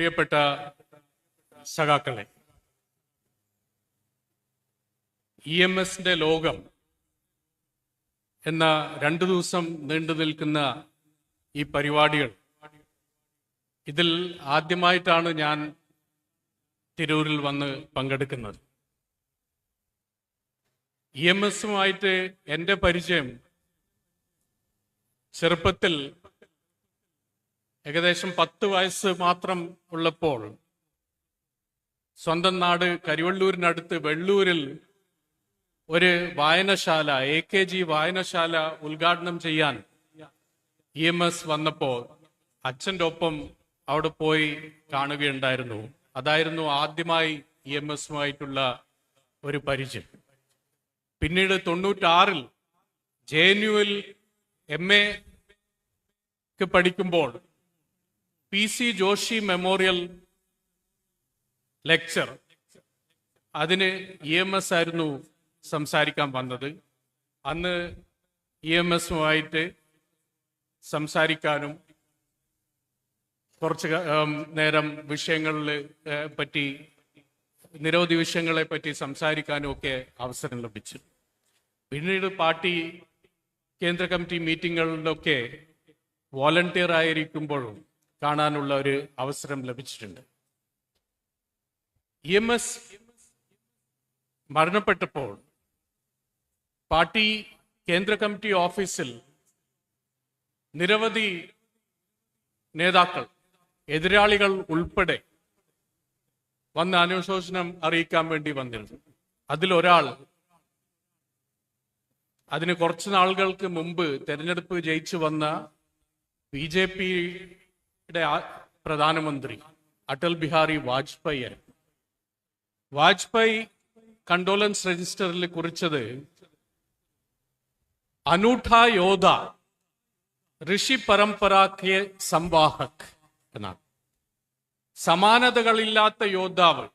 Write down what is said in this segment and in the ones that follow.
പ്രിയപ്പെട്ട സഖാക്കളെ E M എസിന്റെ ലോകം എന്ന രണ്ടു ദിവസം നീണ്ടു നിൽക്കുന്ന ഈ പരിപാടികൾ ഇതിൽ ആദ്യമായിട്ടാണ് ഞാൻ തിരൂരിൽ വന്ന് പങ്കെടുക്കുന്നത്. ഇ എം എസുമായിട്ട് എന്റെ പരിചയം ചെറുപ്പത്തിൽ ഏകദേശം പത്ത് വയസ്സ് മാത്രം ഉള്ളപ്പോൾ സ്വന്തം നാട് കരിവള്ളൂരിനടുത്ത് വെള്ളൂരിൽ ഒരു വായനശാല എ കെ ജി വായനശാല ഉദ്ഘാടനം ചെയ്യാൻ ഇ എം എസ് വന്നപ്പോൾ അച്ഛന്റെ ഒപ്പം അവിടെ പോയി കാണുകയുണ്ടായിരുന്നു. അതായിരുന്നു ആദ്യമായി ഇ എം എസുമായിട്ടുള്ള ഒരു പരിചയം. പിന്നീട് തൊണ്ണൂറ്റാറിൽ ജെ എൻ യുവിൽ എം എക്ക് പഠിക്കുമ്പോൾ P C Joshi memorial lecture. അതിന് ഇ എം എസ് ആയിരുന്നു സംസാരിക്കാൻ വന്നത്. അന്ന് ഇ എം എസുമായിട്ട് സംസാരിക്കാനും കുറച്ച് നേരം വിഷയങ്ങളിൽ പറ്റി നിരവധി വിഷയങ്ങളെ പറ്റി സംസാരിക്കാനും ഒക്കെ അവസരം ലഭിച്ചു. പിന്നീട് പാർട്ടി കേന്ദ്ര കമ്മിറ്റി മീറ്റിങ്ങുകളിലൊക്കെ വോളണ്ടിയർ ആയിരിക്കുമ്പോഴും കാണാനുള്ള ഒരു അവസരം ലഭിച്ചിട്ടുണ്ട്. എം എസ് മരണപ്പെട്ടപ്പോൾ പാർട്ടി കേന്ദ്ര കമ്മിറ്റി ഓഫീസിൽ നിരവധി നേതാക്കൾ എതിരാളികൾ ഉൾപ്പെടെ വന്ന് അനുശോചനം അറിയിക്കാൻ വേണ്ടി വന്നിരുന്നു. അതിലൊരാൾ അതിന് കുറച്ച് നാളുകൾക്ക് മുമ്പ് തെരഞ്ഞെടുപ്പ് ജയിച്ചു വന്ന ബി ജെ പിയുടെ പ്രധാനമന്ത്രി അടൽ ബിഹാരി വാജ്പേയി ആയിരുന്നു. വാജ്പേയി കണ്ടോലൻസ് രജിസ്റ്ററിൽ കുറിച്ചത് അനൂഠ യോധ ഋഷി പരമ്പരാഖ്യ സംവാഹക് എന്നാണ് സമാനതകളില്ലാത്ത യോദ്ധാവ്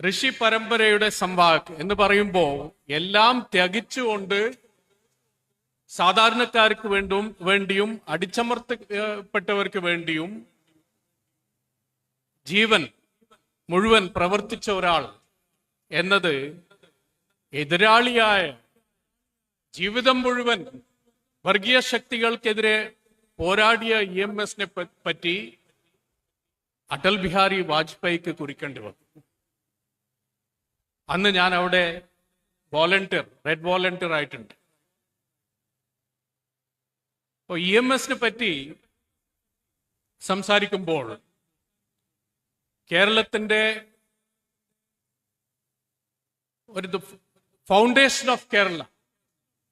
ഋഷി പരമ്പരയുടെ സംവാഹക് എന്ന് പറയുമ്പോൾ എല്ലാം ത്യജിച്ചുകൊണ്ട് സാധാരണക്കാർക്ക് വേണ്ടും വേണ്ടിയും അടിച്ചമർത്തപ്പെട്ടവർക്ക് വേണ്ടിയും ജീവൻ മുഴുവൻ പ്രവർത്തിച്ച ഒരാൾ എന്നത് എതിരാളിയായ ജീവിതം മുഴുവൻ വർഗീയ ശക്തികൾക്കെതിരെ പോരാടിയ ഇ എം എസിനെ പറ്റി അടൽ ബിഹാരി വാജ്പേയിക്ക് കുറിക്കേണ്ടി വന്നു. അന്ന് ഞാൻ അവിടെ വോളണ്ടിയർ റെഡ് വോളണ്ടിയർ ആയിട്ടുണ്ട്. അപ്പോൾ ഇ എം എസിനെ പറ്റി സംസാരിക്കുമ്പോൾ കേരളത്തിന്റെ ഒരു ഫൗണ്ടേഷൻ ഓഫ് കേരള.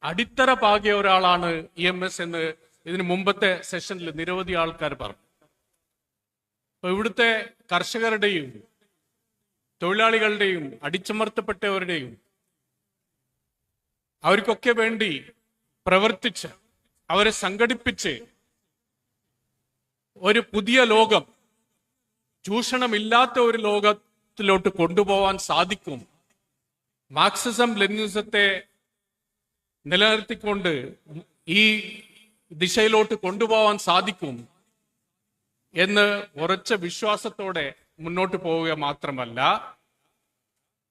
അടിത്തറ പാകിയ ഒരാളാണ് ഇ എം എസ് എന്ന് ഇതിന് മുമ്പത്തെ സെഷനിൽ നിരവധി ആൾക്കാർ പറഞ്ഞു. അപ്പൊ ഇവിടുത്തെ കർഷകരുടെയും തൊഴിലാളികളുടെയും അടിച്ചമർത്തപ്പെട്ടവരുടെയും അവർക്കൊക്കെ വേണ്ടി പ്രവർത്തിച്ച് അവരെ സംഘടിപ്പിച്ച് ഒരു പുതിയ ലോകം ചൂഷണമില്ലാത്ത ഒരു ലോകത്തിലോട്ട് കൊണ്ടുപോകാൻ സാധിക്കും. മാർക്സിസം ലെനിനിസത്തെ നിലനിർത്തിക്കൊണ്ട് ഈ ദിശയിലോട്ട് കൊണ്ടുപോകാൻ സാധിക്കും എന്ന് ഉറച്ച വിശ്വാസത്തോടെ മുന്നോട്ട് പോവുക മാത്രമല്ല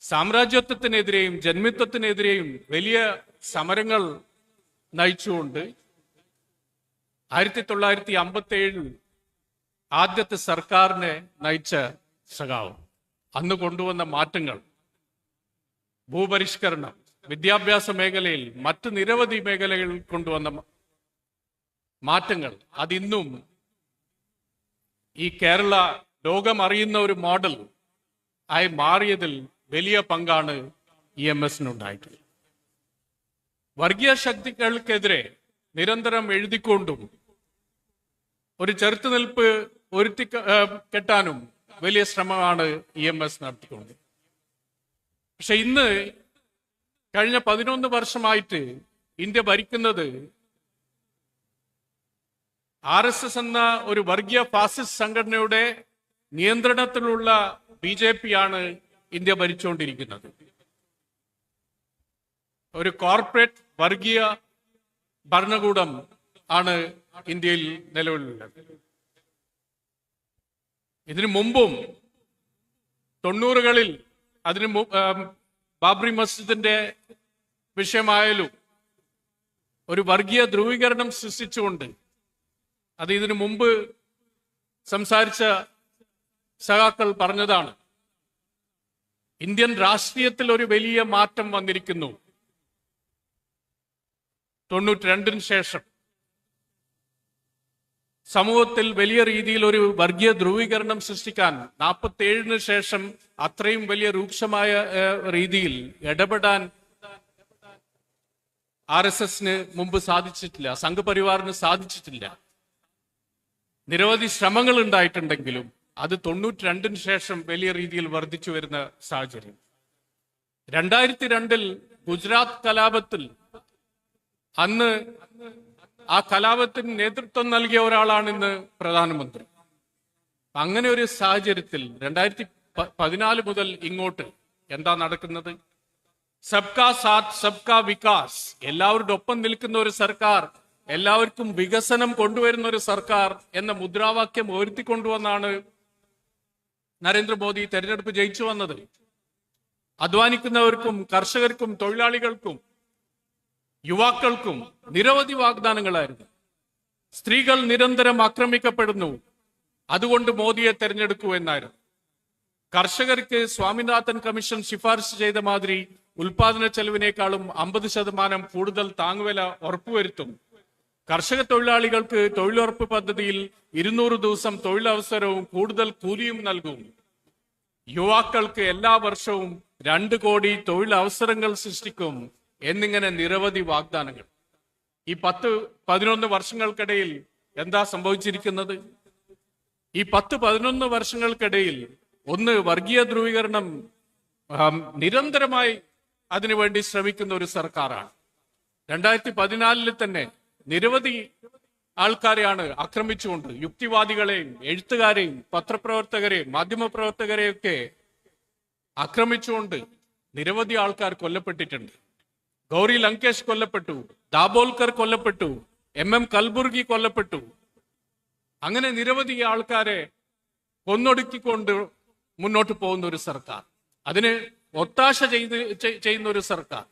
സാമ്രാജ്യത്വത്തിനെതിരെയും ജന്മിത്വത്തിനെതിരെയും വലിയ സമരങ്ങൾ നയിച്ചുകൊണ്ട് ആയിരത്തി തൊള്ളായിരത്തി അമ്പത്തി ഏഴിൽ ആദ്യത്തെ സർക്കാരിനെ നയിച്ച സഖാവ്. അന്ന് കൊണ്ടുവന്ന മാറ്റങ്ങൾ. ഭൂപരിഷ്കരണം. വിദ്യാഭ്യാസ മേഖലയിൽ മറ്റ് നിരവധി മേഖലകളിൽ കൊണ്ടുവന്ന മാറ്റങ്ങൾ. അതിന്നും ഈ കേരള ലോകം അറിയുന്ന ഒരു മോഡൽ ആയി മാറിയതിൽ വലിയ പങ്കാണ് ഇ എം എസിനുണ്ടായിട്ടുള്ളത്. വർഗീയ ശക്തികൾക്കെതിരെ നിരന്തരം എഴുതിക്കൊണ്ടും ഒരു ചെറുത്തുനിൽപ്പ് ഒരുത്തി കെട്ടാനും വലിയ ശ്രമമാണ് ഇ എം എസ് നടത്തിക്കൊണ്ട് പക്ഷെ ഇന്ന് കഴിഞ്ഞ പതിനൊന്ന് വർഷമായിട്ട് ഇന്ത്യ ഭരിക്കുന്നത് ആർ എസ് എസ് എന്ന ഒരു വർഗീയ ഫാസിസ്റ്റ് സംഘടനയുടെ നിയന്ത്രണത്തിലുള്ള ബി ജെ പി ആണ് ഇന്ത്യ ഭരിച്ചുകൊണ്ടിരിക്കുന്നത്. ഒരു കോർപ്പറേറ്റ് വർഗീയ ഭരണകൂടം ആണ് ഇന്ത്യയിൽ നിലവിലുള്ളത്. ഇതിനു മുമ്പും തൊണ്ണൂറുകളിൽ അതിന് ബാബ്രി മസ്ജിദിന്റെ വിഷയമായാലും ഒരു വർഗീയ ധ്രുവീകരണം സൃഷ്ടിച്ചുകൊണ്ട് അത് ഇതിനു മുമ്പ് സംസാരിച്ച സഹാക്കൾ പറഞ്ഞതാണ്. ഇന്ത്യൻ രാഷ്ട്രീയത്തിൽ ഒരു വലിയ മാറ്റം വന്നിരിക്കുന്നു. തൊണ്ണൂറ്റി രണ്ടിന് ശേഷം. സമൂഹത്തിൽ വലിയ രീതിയിൽ ഒരു വർഗീയ ധ്രുവീകരണം സൃഷ്ടിക്കാൻ നാൽപ്പത്തി ഏഴിന് ശേഷം അത്രയും വലിയ രൂക്ഷമായ രീതിയിൽ ഇടപെടാൻ ആർ എസ് എസിന് മുമ്പ് സാധിച്ചിട്ടില്ല സംഘപരിവാറിന് സാധിച്ചിട്ടില്ല. നിരവധി ശ്രമങ്ങൾ ഉണ്ടായിട്ടുണ്ടെങ്കിലും അത് തൊണ്ണൂറ്റി രണ്ടിന് ശേഷം വലിയ രീതിയിൽ വർദ്ധിച്ചു വരുന്ന സാഹചര്യം. രണ്ടായിരത്തി രണ്ടിൽ ഗുജറാത്ത് കലാപത്തിൽ അന്ന് ആ കലാപത്തിന് നേതൃത്വം നൽകിയ ഒരാളാണ് ഇന്ന് പ്രധാനമന്ത്രി. അങ്ങനെ ഒരു സാഹചര്യത്തിൽ രണ്ടായിരത്തി പതിനാല് മുതൽ ഇങ്ങോട്ട് എന്താ നടക്കുന്നത്? സബ്കാ സാത്ത് സബ്കാ വികാസ്. എല്ലാവരുടെ ഒപ്പം നിൽക്കുന്ന ഒരു സർക്കാർ എല്ലാവർക്കും വികസനം കൊണ്ടുവരുന്ന ഒരു സർക്കാർ എന്ന മുദ്രാവാക്യം ഉയർത്തിക്കൊണ്ടുവന്നാണ് നരേന്ദ്രമോദി തെരഞ്ഞെടുപ്പ് ജയിച്ചു വന്നത്. അധ്വാനിക്കുന്നവർക്കും കർഷകർക്കും തൊഴിലാളികൾക്കും യുവാക്കൾക്കും നിരവധി വാഗ്ദാനങ്ങളായിരുന്നു. സ്ത്രീകൾ നിരന്തരം ആക്രമിക്കപ്പെടുന്നു. അതുകൊണ്ട് മോദിയെ തെരഞ്ഞെടുക്കൂ എന്നായിരുന്നു. കർഷകർക്ക് സ്വാമിനാഥൻ കമ്മീഷൻ ശിഫാർശ ചെയ്ത മാതിരി ഉൽപാദന ചെലവിനേക്കാളും അമ്പത് ശതമാനം കൂടുതൽ താങ്ങുവില ഉറപ്പുവരുത്തും. കർഷക തൊഴിലാളികൾക്ക് തൊഴിലുറപ്പ് പദ്ധതിയിൽ ഇരുന്നൂറ് ദിവസം തൊഴിലവസരവും കൂടുതൽ കൂലിയും നൽകും. യുവാക്കൾക്ക് എല്ലാ വർഷവും രണ്ട് കോടി തൊഴിലവസരങ്ങൾ സൃഷ്ടിക്കും. എന്നിങ്ങനെ നിരവധി വാഗ്ദാനങ്ങൾ. ഈ പത്ത് പതിനൊന്ന് വർഷങ്ങൾക്കിടയിൽ എന്താ സംഭവിച്ചിരിക്കുന്നത്? ഈ പത്ത് പതിനൊന്ന് വർഷങ്ങൾക്കിടയിൽ ഒന്ന് വർഗീയ ധ്രുവീകരണം നിരന്തരമായി അതിനുവേണ്ടി ശ്രമിക്കുന്ന ഒരു സർക്കാരാണ്. രണ്ടായിരത്തി പതിനാലിൽ തന്നെ നിരവധി ആൾക്കാരെയാണ് ആക്രമിച്ചുകൊണ്ട് യുക്തിവാദികളെയും എഴുത്തുകാരെയും പത്രപ്രവർത്തകരെയും മാധ്യമപ്രവർത്തകരെയൊക്കെ ആക്രമിച്ചുകൊണ്ട് നിരവധി ആൾക്കാർ കൊല്ലപ്പെട്ടിട്ടുണ്ട്. ഗൗരി ലങ്കേഷ് കൊല്ലപ്പെട്ടു ദാബോൽക്കർ കൊല്ലപ്പെട്ടു എം എം കൽബുർഗി കൊല്ലപ്പെട്ടു. അങ്ങനെ നിരവധി ആൾക്കാരെ കൊന്നൊടുക്കിക്കൊണ്ട് മുന്നോട്ട് പോകുന്ന ഒരു സർക്കാർ. അതിന് ഒത്താശ ചെയ്ത് ചെയ്യുന്ന ഒരു സർക്കാർ.